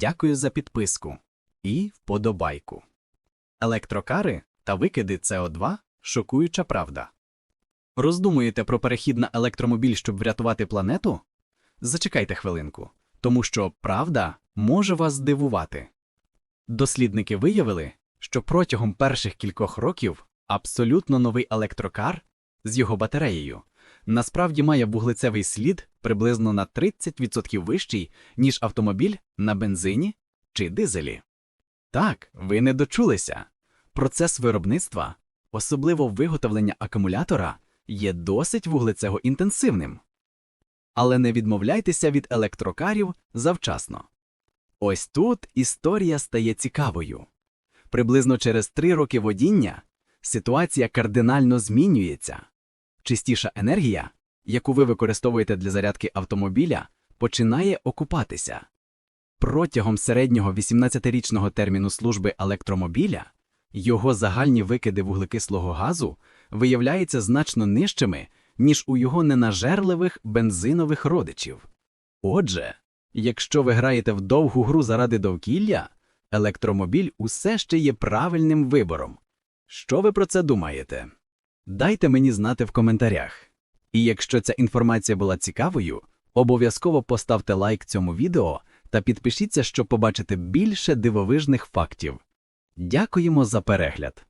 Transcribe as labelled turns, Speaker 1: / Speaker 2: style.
Speaker 1: Дякую за підписку і вподобайку. Електрокари та викиди СО2 – шокуюча правда. Роздумуєте про перехід на електромобіль, щоб врятувати планету? Зачекайте хвилинку, тому що правда може вас здивувати. Дослідники виявили, що протягом перших кількох років абсолютно новий електрокар з його батареєю насправді має вуглецевий слід приблизно на 30% вищий, ніж автомобіль на бензині чи дизелі. Так, ви не дочулися. Процес виробництва, особливо виготовлення акумулятора, є досить вуглецевоінтенсивним. Але не відмовляйтеся від електрокарів завчасно. Ось тут історія стає цікавою. Приблизно через три роки водіння ситуація кардинально змінюється. Чистіша енергія, яку ви використовуєте для зарядки автомобіля, починає окупатися. Протягом середнього 18-річного терміну служби електромобіля його загальні викиди вуглекислого газу виявляються значно нижчими, ніж у його ненажерливих бензинових родичів. Отже, якщо ви граєте в довгу гру заради довкілля, електромобіль усе ще є правильним вибором. Що ви про це думаєте? Дайте мені знати в коментарях. І якщо ця інформація була цікавою, обов'язково поставте лайк цьому відео та підпишіться, щоб побачити більше дивовижних фактів. Дякуємо за перегляд!